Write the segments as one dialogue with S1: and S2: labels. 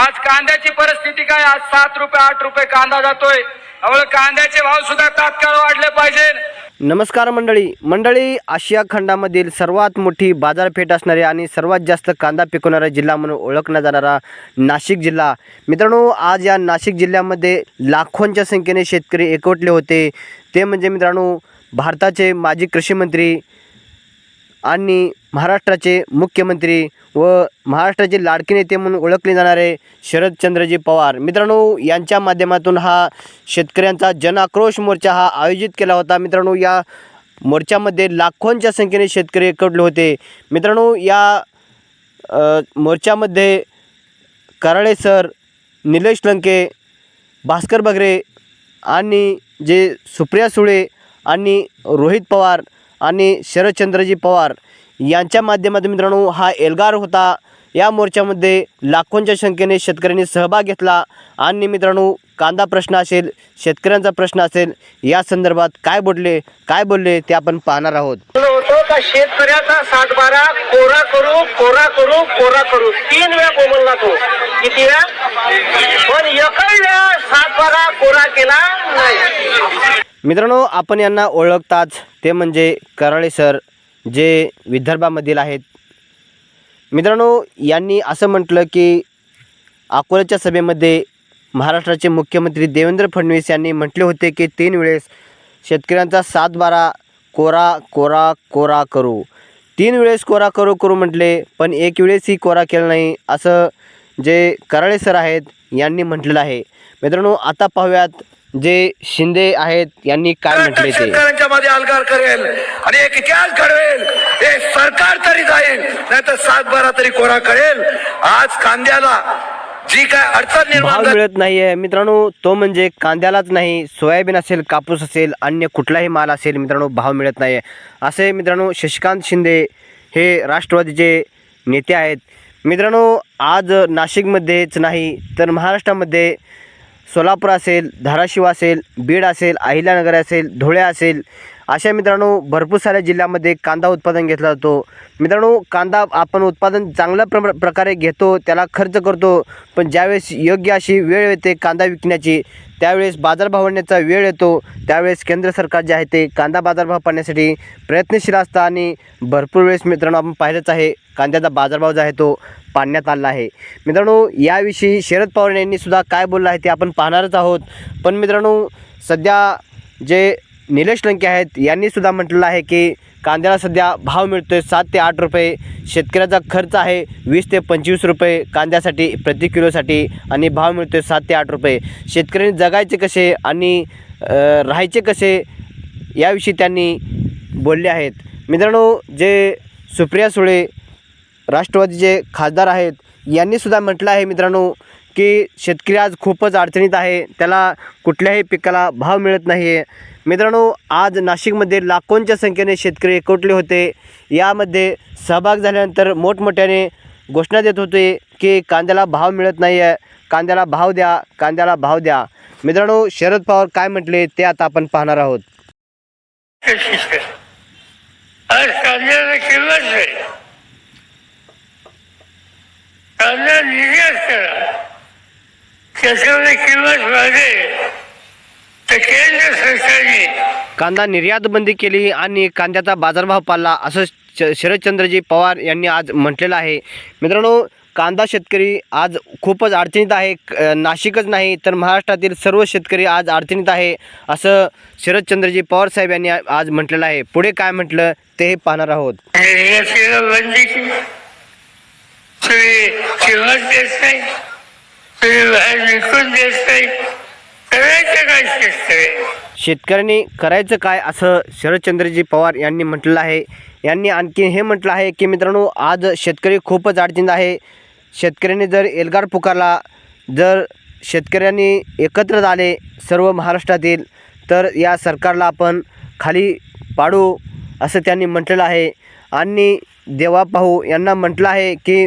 S1: आज कांद्याची परिस्थिती काय? आज सात रुपये आठ रुपये कांदा जातोय. त्यामुळे कांद्याचे भाव सुद्धा तात्काळ वाढले पाहिजे.
S2: नमस्कार मंडळी. मंडळी आशिया खंडामधील सर्वात मोठी बाजारपेठ असणारी आणि सर्वात जास्त कांदा पिकवणारा जिल्हा म्हणून ओळखला जाणारा नाशिक जिल्हा. मित्रांनो आज या नाशिक जिल्ह्यामध्ये लाखोंच्या संख्येने शेतकरी एकवटले होते. ते म्हणजे मित्रांनो भारताचे माजी कृषीमंत्री आणि महाराष्ट्राचे मुख्यमंत्री व महाराष्ट्राचे लाडके नेते म्हणून ओळखले जाणारे शरदचंद्रजी पवार. मित्रांनो यांच्या माध्यमातून हा शेतकऱ्यांचा जनआक्रोश मोर्चा हा आयोजित केला होता. मित्रांनो या मोर्चामध्ये लाखोंच्या संख्येने शेतकरी एकवटले होते. मित्रांनो या मोर्चामध्ये कराळे सर निलेश लंके भास्कर बगरे आणि जे सुप्रिया सुळे आणि रोहित पवार आणि शरदचंद्रजी पवार यांच्या माध्यमातून मित्रांनो हा एल्गार होता. या मोर्चामध्ये लाखोंच्या संख्येने शेतकऱ्यांनी सहभाग घेतला. आणि मित्रांनो कांदा प्रश्न असेल शेतकऱ्यांचा प्रश्न असेल या संदर्भात काय बोलले काय बोलले ते आपण पाहणार आहोत.
S3: का शेतकऱ्याचा सातबारा कोरा करू कोरा करू कोरा करू. तीन वेळा कोमलला तो. किती वेळा? पण एकही वेळा सातबारा कोरा केला.
S2: मित्रांनो आपण यांना ओळखताच ते म्हणजे कराळे सर जे विदर्भामधील आहेत. मित्रांनो यांनी असं म्हटलं की अकोल्याच्या सभेमध्ये महाराष्ट्राचे मुख्यमंत्री देवेंद्र फडणवीस यांनी म्हटले होते की तीन वेळेस शेतकऱ्यांचा सात बारा कोरा कोरा कोरा करू. तीन वेळेस कोरा करू करू म्हटले पण एक वेळेसही कोरा केला नाही असं जे कराळे सर आहेत यांनी म्हटलेलं आहे. मित्रांनो आता पाहूयात जे शिंदे आहेत यांनी काय म्हटले ते?
S1: शेतकऱ्यांच्या मध्ये अलगार करेल आणि एक इतिहास घडवेल. हे सरकार तरी जाईल नाही तर सात बारा तरी कोरा करेल. आज कांद्याला जी काय अडचण निर्माण
S2: भाव मिळत नाही आहे मित्रांनो तो म्हणजे कांद्यालाच नाही सोयाबीन असेल कापूस असेल अन्य कुठलाही माल असेल मित्रांनो भाव मिळत नाही असे मित्रांनो शशिकांत शिंदे हे राष्ट्रवादीचे नेते आहेत. मित्रांनो आज नाशिकमध्येच नाही तर महाराष्ट्रामध्ये सोलापूर असेल धाराशिव असेल बीड असेल अहिल्यानगर असेल धुळे असेल अशा मित्रांनो भरपूर साऱ्या जिल्ह्यामध्ये कांदा उत्पादन घेतला जातो. मित्रांनो कांदा आपण उत्पादन चांगल्या प्र प्रकारे घेतो त्याला खर्च करतो पण ज्यावेळेस योग्य अशी वेळ येते कांदा विकण्याची त्यावेळेस बाजारभाव आणण्याचा वेळ येतो. त्यावेळेस केंद्र सरकार जे आहे ते कांदा बाजारभाव पाडण्यासाठी प्रयत्नशील असतं आणि भरपूर वेळेस मित्रांनो आपण पाहिलंच आहे कांद्याचा बाजारभाव जो आहे तो पाडण्यात आला आहे. मित्रांनो याविषयी शरद पवार यांनी सुद्धा काय बोललं आहे ते आपण पाहणारच आहोत. पण मित्रांनो सध्या जे निलेश लंके आहेत यांनीसुद्धा म्हटलेलं आहे की कांद्याला सध्या भाव मिळतो आहे सात ते आठ रुपये शेतकऱ्याचा खर्च आहे वीस ते पंचवीस रुपये कांद्यासाठी प्रति किलोसाठी आणि भाव मिळतो आहे सात ते आठ रुपये. शेतकऱ्यांनी जगायचे कसे आणि राहायचे कसे याविषयी त्यांनी बोलले आहेत. मित्रांनो जे सुप्रिया सुळे राष्ट्रवादीचे खासदार आहेत यांनी सुद्धा म्हटलं आहे मित्रांनो की शेतकरी आज खूपच अडचणीत आहे त्याला कुठल्याही पिकाला भाव मिळत नाही आहे मित्रांनो आज नाशिकमध्ये लाखोंच्या संख्येने शेतकरी एकवटले होते. यामध्ये सहभाग झाल्यानंतर मोठमोठ्याने घोषणा देत होते की कांद्याला भाव मिळत नाही आहे कांद्याला भाव द्या कांद्याला भाव द्या. मित्रांनो शरद पवार काय म्हटले ते आता आपण पाहणार आहोत.
S3: आज कांद्याला किंमत नाही. कांदा निर्यात करा त्याच्यामध्ये किंमत वाढेल. तर केंद्र सरकारने
S2: कांदा निर्यात बंदी केली आणि कांद्याचा बाजारभाव पाळला असं श शरदचंद्रजी पवार यांनी आज म्हटलेलं आहे. मित्रांनो कांदा शेतकरी आज खूपच अडचणीत आहे. क- अ, नाशिकच नाही तर महाराष्ट्रातील सर्व शेतकरी आज अडचणीत आहे असं शरदचंद्रजी पवार साहेब यांनी आ- आज म्हटलेलं आहे. पुढे काय म्हटलं ते पाहणार आहोत.
S3: निर्यातीला बंदी केली तुम्ही किंमत देत नाही तुम्ही बाहेर विकून देत नाही करायचं काय शेतकरी
S2: शेतकऱ्यांनी करायचं काय असं शरदचंद्रजी पवार यांनी म्हटलं आहे. यांनी आणखी हे म्हटलं आहे की मित्रांनो आज शेतकरी खूपच अडचणीत आहे. शेतकऱ्यांनी जर एल्गार पुकारला जर शेतकऱ्यांनी एकत्र झाले सर्व महाराष्ट्रातील तर या सरकारला आपण खाली पाडू असं त्यांनी म्हटलेलं आहे. आणि देवा पाहू यांना म्हटलं आहे की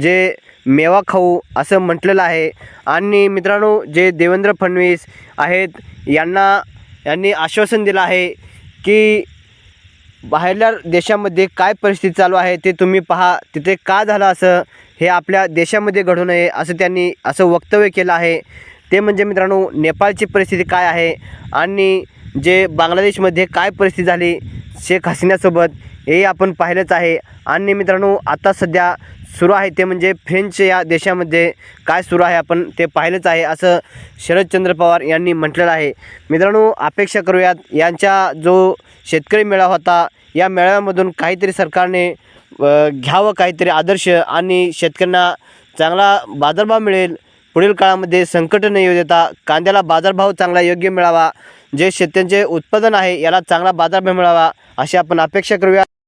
S2: जे मेवा खाऊ असं म्हटलेलं आहे. आणि मित्रांनो जे देवेंद्र फडणवीस आहेत यांना यांनी आश्वासन दिलं आहे की बाहेरल्या देशामध्ये काय परिस्थिती चालू आहे ते तुम्ही पहा. तिथे का झालं असं हे आपल्या देशामध्ये घडू नये असं त्यांनी असं वक्तव्य केलं आहे. ते म्हणजे मित्रांनो नेपाळची परिस्थिती काय आहे आणि जे बांगलादेशमध्ये काय परिस्थिती झाली शेख हसीनासोबत हे आपण पाहिलंच आहे. आणि मित्रांनो आता सध्या सुरू आहे ते म्हणजे फ्रेंच या देशामध्ये काय सुरू आहे आपण ते पाहिलंच आहे असं शरदचंद्र पवार यांनी म्हटलेलं आहे. मित्रांनो अपेक्षा करूयात यांच्या जो शेतकरी मेळावा होता या मेळाव्यामधून काहीतरी सरकारने घ्यावं काहीतरी आदर्श आणि शेतकऱ्यांना चांगला बाजारभाव मिळेल. पुढील काळामध्ये संकट न येऊ देता कांद्याला बाजारभाव चांगला योग्य मिळावा. जे शेतकऱ्यांचे उत्पादन आहे याला चांगला बाजारभाव मिळावा अशी आपण अपेक्षा करूया